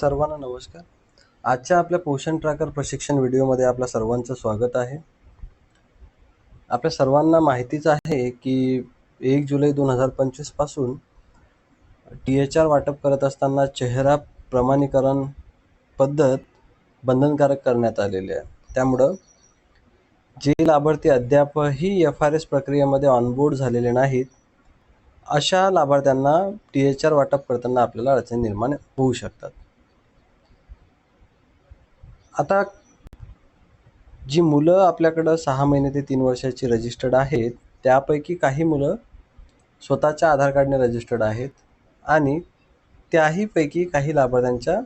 सर्वांना नमस्कार. आजच्या आपल्या पोषण ट्रॅकर प्रशिक्षण व्हिडिओमध्ये आपल्या सर्वांचं स्वागत आहे. आपल्या सर्वांना माहितीच आहे की एक जुलै दोन हजार पंचवीसपासून टी एच आर वाटप करत असताना चेहरा प्रमाणीकरण पद्धत बंधनकारक करण्यात आलेली आहे. त्यामुळं जे लाभार्थी अद्यापही एफ आर एस प्रक्रियेमध्ये ऑनबोर्ड झालेले नाहीत अशा लाभार्थ्यांना टी एच आर वाटप करताना आपल्याला अडचणी निर्माण होऊ शकतात. आता जी मुलं आपल्याकडं सहा महिने ते तीन वर्षाची रजिस्टर्ड आहेत त्यापैकी काही मुलं स्वतःच्या आधार कार्डने रजिस्टर्ड आहेत आणि त्याहीपैकी काही लाभार्थ्यांच्या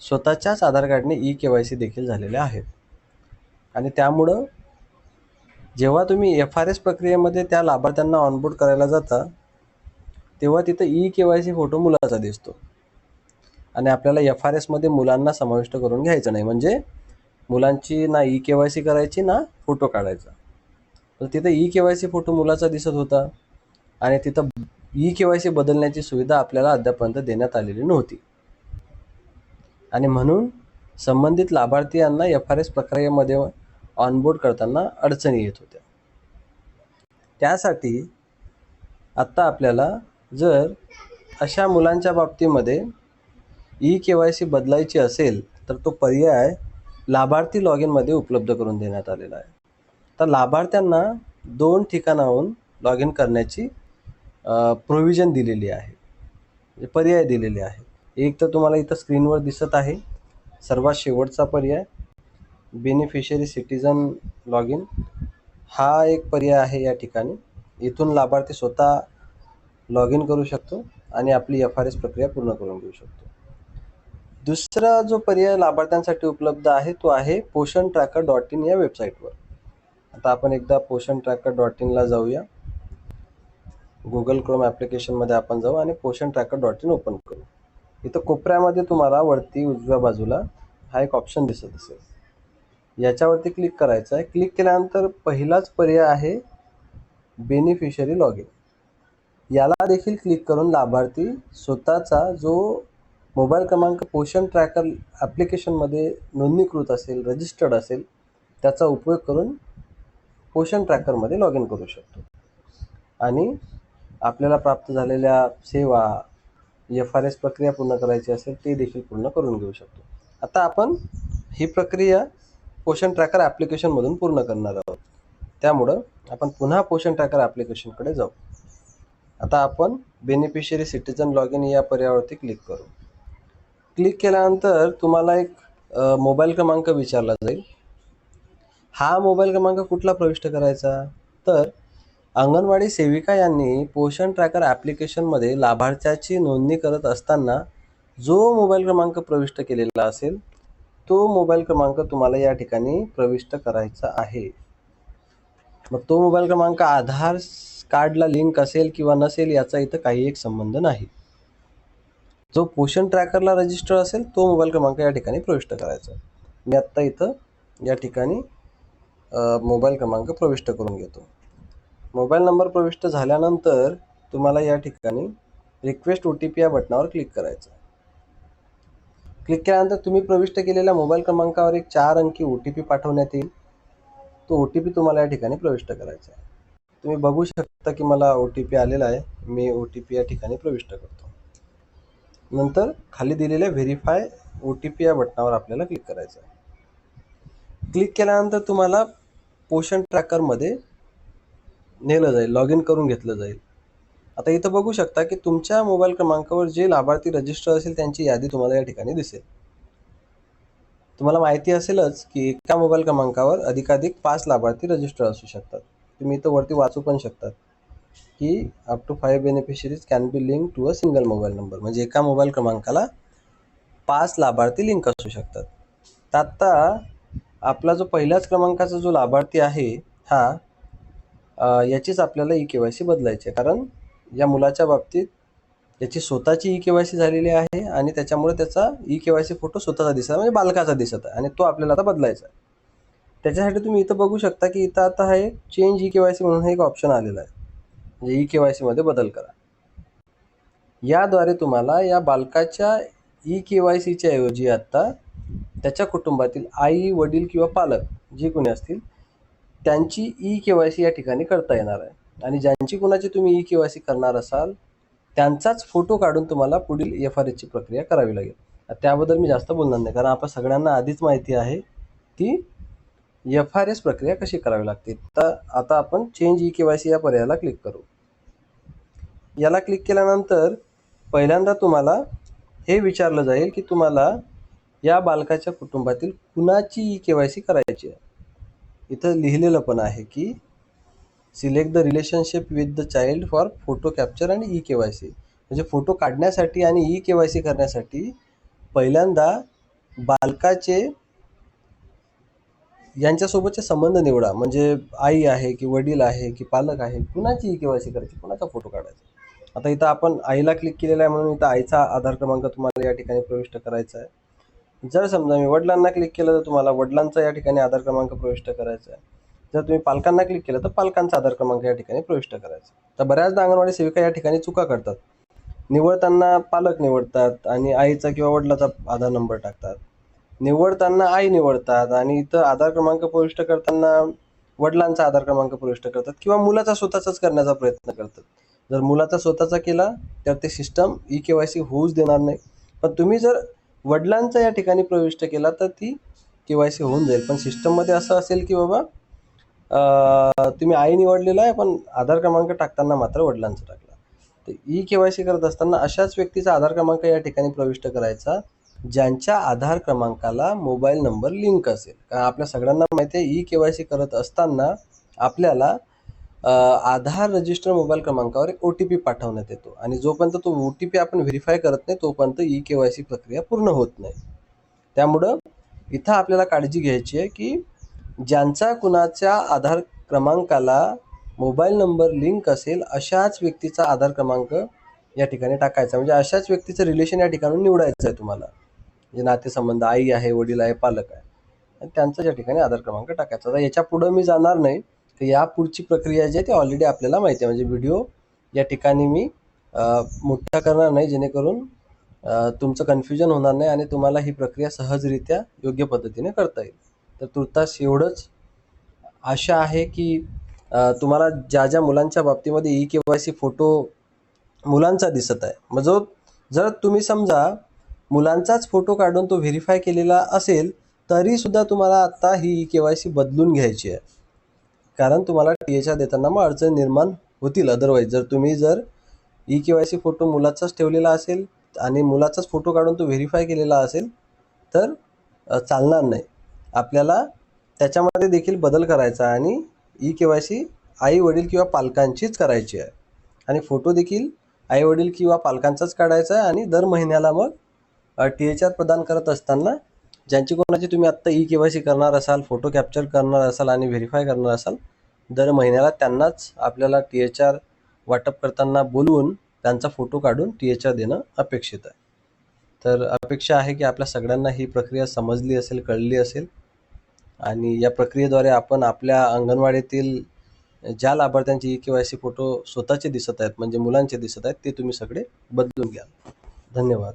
स्वतःच्याच आधार कार्डने ई के वाय सी देखील झालेल्या आहेत. आणि त्यामुळं जेव्हा तुम्ही एफ आर एस प्रक्रियेमध्ये त्या लाभार्थ्यांना ऑनबोर्ड करायला जाता तेव्हा तिथं E K Y C photo मुलाचा दिसतो. आणि आपल्याला एफ आर एसमध्ये मुलांना समाविष्ट करून घ्यायचं नाही. म्हणजे मुलांची ना ई के वाय सी करायची ना फोटो काढायचा. तर तिथं E K Y C photo मुलाचा दिसत होता आणि तिथं ई के वाय सी बदलण्याची सुविधा आपल्याला अद्यापर्यंत देण्यात आलेली नव्हती. आणि म्हणून संबंधित लाभार्थी एफ आर एस प्रक्रियेमध्ये ऑनबोर्ड करताना अडचणी येत होत्या. त्यासाठी आत्ता आपल्याला जर अशा मुलांच्या बाबतीमध्ये ई के वाय सी बदलायची असेल तर तो पर्याय लाभार्थी लॉग इनमध्ये उपलब्ध करून देण्यात आलेला आहे. तर लाभार्थ्यांना दोन ठिकाणाहून लॉग इन करण्याची प्रोव्हिजन दिलेली आहे. म्हणजे पर्याय दिलेले आहे. एक तर तुम्हाला इथं स्क्रीनवर दिसत आहे. सर्वात शेवटचा पर्याय बेनिफिशरी सिटीजन लॉग इन हा एक पर्याय आहे या ठिकाणी. इथून लाभार्थी स्वतः लॉग इन करू शकतो आणि आपली एफ आर एस प्रक्रिया पूर्ण करून घेऊ शकतो. दुसरा जो पर्याय लाभार्थ्यांसाठी उपलब्ध आहे तो आहे पोषण ट्रॅकर डॉट इन या वेबसाईटवर आता आपण एकदा पोषण ट्रॅकर डॉट इनला जाऊया गुगल क्रोम ॲप्लिकेशनमध्ये आपण जाऊ आणि पोषण ट्रॅकर डॉट इन ओपन करू. इथं कोपऱ्यामध्ये तुम्हाला वरती उजव्या बाजूला हा एक ऑप्शन दिसत असेल. याच्यावरती क्लिक करायचं आहे. क्लिक केल्यानंतर पहिलाच पर्याय आहे बेनिफिशरी लॉग इन याला देखील क्लिक करून लाभार्थी स्वतःचा जो मोबाईल क्रमांक पोषण ट्रॅकर ॲप्लिकेशनमध्ये नोंदणीकृत असेल रजिस्टर्ड असेल त्याचा उपयोग करून पोषण ट्रॅकरमध्ये लॉग इन करू शकतो. आणि आपल्याला प्राप्त झालेल्या सेवा एफ आर एस प्रक्रिया पूर्ण करायची असेल ते देखील पूर्ण करून घेऊ शकतो. आता आपण ही प्रक्रिया पोषण ट्रॅकर ॲप्लिकेशनमधून पूर्ण करणार आहोत. त्यामुळं आपण पुन्हा पोषण ट्रॅकर ॲप्लिकेशनकडे जाऊ. आता आपण बेनिफिशरी सिटीजन लॉग इन या पर्यायावरती क्लिक करू. क्लिक केल्यानंतर तुम्हाला एक मोबाईल क्रमांक विचारला जाईल. हा मोबाईल क्रमांक कुठला प्रविष्ट करायचा? तर अंगणवाडी सेविका यांनी पोषण ट्रॅकर ॲप्लिकेशनमध्ये लाभार्थ्याची नोंदणी करत असताना जो मोबाईल क्रमांक प्रविष्ट केलेला असेल तो मोबाईल क्रमांक तुम्हाला या ठिकाणी प्रविष्ट करायचा आहे. मग तो मोबाईल क्रमांक आधार कार्डला लिंक असेल किंवा नसेल याचा इथं काही एक संबंध नाही. जो पोषण ट्रॅकरला रजिस्टर असेल तो मोबाईल क्रमांक या ठिकाणी प्रविष्ट करायचा. मी आत्ता इथं या ठिकाणी मोबाईल क्रमांक प्रविष्ट करून घेतो. मोबाईल नंबर प्रविष्ट झाल्यानंतर तुम्हाला या ठिकाणी रिक्वेस्ट ओ टी पी या बटनावर क्लिक करायचं. क्लिक केल्यानंतर तुम्ही प्रविष्ट केलेल्या मोबाईल क्रमांकावर एक चार अंकी ओ टी पी पाठवण्यात येईल. तो ओ टी पी तुम्हाला या ठिकाणी प्रविष्ट करायचा आहे. तुम्ही बघू शकता की मला ओ टी पी आलेला आहे. मी ओ टी पी या ठिकाणी प्रविष्ट करतो. नंतर खाली दिलेल्या व्हेरीफाय ओ टी पी या बटनावर आपल्याला क्लिक करायचं आहे. क्लिक केल्यानंतर तुम्हाला पोषण ट्रॅकरमध्ये नेलं जाईल लॉग इन करून घेतलं जाईल. आता इथं बघू शकता की तुमच्या मोबाईल क्रमांकावर जे लाभार्थी रजिस्टर असेल त्यांची यादी तुम्हाला या ठिकाणी दिसेल. तुम्हाला माहिती असेलच की एका मोबाईल क्रमांकावर अधिकाधिक पाच लाभार्थी रजिस्टर असू शकतात. तुम्ही इथं वरती वाचू पण शकतात. की up to five beneficiaries can be link to a single mobile number म्हणजे एका मोबाईल क्रमांकाला पाच लाभार्थी लिंक असू शकतात. तर आत्ता आपला जो पहिल्याच क्रमांकाचा जो लाभार्थी आहे हा याचीच आपल्याला ई के वाय सी बदलायची आहे. कारण या मुलाच्या बाबतीत याची स्वतःची ई के वाय सी झालेली आहे आणि त्याच्यामुळे त्याचा E K Y C photo स्वतःचा दिसत आहे म्हणजे बालकाचा दिसत आहे. आणि तो आपल्याला आता बदलायचा आहे. त्याच्यासाठी तुम्ही इथं बघू शकता की इथं आता हा एक change E K Y C म्हणून एक ऑप्शन आलेला आहे. म्हणजे ई के वाय सीमध्ये बदल करा. याद्वारे तुम्हाला या बालकाच्या ई के वाय सीच्या ऐवजी आत्ता त्याच्या कुटुंबातील आई वडील किंवा पालक जे कोणी असतील त्यांची ई के वाय सी या ठिकाणी करता येणार आहे. आणि ज्यांची कुणाची तुम्ही ई के वाय सी करणार असाल त्यांचाच फोटो काढून तुम्हाला पुढील एफ आर एसची प्रक्रिया करावी लागेल. त्याबद्दल मी जास्त बोलणार नाही कारण आपण सगळ्यांना आधीच माहिती आहे ती एफ आर एस प्रक्रिया कशी करावी लागते. तर आता आपण change E K Y C या पर्यायाला क्लिक करू. याला क्लिक केल्यानंतर पहिल्यांदा तुम्हाला हे विचारलं जाईल की तुम्हाला या बालकाच्या कुटुंबातील कुणाची ई के वाय सी करायची आहे? इथं लिहिलेलं पण आहे की select the relationship with the child for photo capture आणि ई के वाय सी. म्हणजे फोटो काढण्यासाठी आणि ई के वाय सी करण्यासाठी पहिल्यांदा बालकाचे यांच्यासोबतचे संबंध निवडा. म्हणजे आई आहे की वडील आहे की पालक आहे कुणाची ई के वाय सी करायची कुणाचा फोटो काढायचा? आता इथं आपण आईला क्लिक केलेला आहे म्हणून इथं आईचा आधार क्रमांक तुम्हाला या ठिकाणी प्रविष्ट करायचा आहे. जर समजा मी वडिलांना क्लिक केलं तर तुम्हाला वडिलांचा या ठिकाणी आधार क्रमांक प्रविष्ट करायचा आहे. जर तुम्ही पालकांना क्लिक केलं तर पालकांचा आधार क्रमांक या ठिकाणी प्रविष्ट करायचा तर बऱ्याचदा अंगणवाडी सेविका या ठिकाणी चुका करतात. निवडताना पालक निवडतात आणि आईचा किंवा वडिलाचा आधार नंबर टाकतात. निवडताना आई निवडतात आणि इथं आधार क्रमांक प्रविष्ट करताना वडिलांचा आधार क्रमांक प्रविष्ट करतात किंवा मुलाचा स्वतःचाच करण्याचा प्रयत्न करतात. जर मुलाचा स्वतःचा केला तर ते system E K Y C होऊच देणार नाही. पण तुम्ही जर वडिलांचा या ठिकाणी प्रविष्ट केला तर ती के वाय सी होऊन जाईल. पण सिस्टममध्ये असं असेल की बाबा तुम्ही आई निवडलेला आहे पण आधार क्रमांक टाकताना मात्र वडिलांचा टाकला. तर ई के वाय सी करत असताना अशाच व्यक्तीचा आधार क्रमांक या ठिकाणी प्रविष्ट करायचा ज्यांच्या आधार क्रमांकाला मोबाईल नंबर लिंक असेल. कारण आपल्या सगळ्यांना माहिती आहे ई के वाय सी करत असताना आपल्याला आधार रजिस्टर मोबाईल क्रमांकावर एक ओ टी पी पाठवण्यात येतो. आणि जोपर्यंत तो ओ टी पी आपण व्हेरीफाय करत नाही तोपर्यंत ई के वाय सी प्रक्रिया पूर्ण होत नाही. त्यामुळं इथं आपल्याला काळजी घ्यायची आहे की ज्यांचा कुणाच्या आधार क्रमांकाला मोबाईल नंबर लिंक असेल अशाच व्यक्तीचा आधार क्रमांक या ठिकाणी टाकायचा. म्हणजे अशाच व्यक्तीचं रिलेशन या ठिकाणी निवडायचं आहे तुम्हाला. जे नातेसंबंध आई आहे वडील आहे पालक आहे. आणि त्यांचा या ठिकाणी आधार क्रमांक टाकायचा. आता याच्या पुढं मी जाणार नाही. तर या पुढची प्रक्रिया जी आहे ती ऑलरेडी आपल्याला माहिती आहे. म्हणजे व्हिडिओ या ठिकाणी मी मोठा करणार नाही जेणेकरून तुमचं कन्फ्युजन होणार नाही आणि तुम्हाला ही प्रक्रिया सहजरित्या योग्य पद्धतीने करता येईल. तर तुर्तास एवढंच आशा आहे की तुम्हाला ज्या ज्या मुलांच्या बाबतीमध्ये E K Y C photo मुलांचा दिसत आहे. मग जो जर तुम्ही समजा मुलांचाच फोटो काढून तो व्हेरीफाय केलेला असेल तरीसुद्धा तुम्हाला आत्ता ही ई के वाय सी बदलून घ्यायची आहे. कारण तुम्हाला टी एच आर देताना मग अडचण निर्माण होतील. अदरवाईज जर तुम्ही जर E K Y C photo मुलाचाच ठेवलेला असेल आणि मुलाचाच फोटो काढून तो व्हेरीफाय केलेला असेल तर चालणार नाही. आपल्याला त्याच्यामध्ये देखील बदल करायचा आहे आणि ई के वाय सी आई वडील किंवा पालकांचीच करायची आहे. आणि फोटो देखील आई वडील किंवा पालकांचाच काढायचा आहे आणि दर महिन्याला मग टी एच आर प्रदान करत असताना ज्यांची कोणाची तुम्ही आत्ता ई के वाय सी करणार असाल फोटो कॅप्चर करणार असाल आणि व्हेरीफाय करणार असाल दर महिन्याला त्यांनाच आपल्याला टी एच आर वाटप करताना बोलवून त्यांचा फोटो काढून टी एच आर देणं अपेक्षित आहे. तर अपेक्षा आहे की आपल्या सगळ्यांना ही प्रक्रिया समजली असेल कळली असेल आणि या प्रक्रियेद्वारे आपण आपल्या अंगणवाडीतील ज्या लाभार्थ्यांचे E K Y C photo स्वतःचे दिसत आहेत म्हणजे मुलांचे दिसत आहेत ते तुम्ही सगळे बदलून घ्याल. धन्यवाद.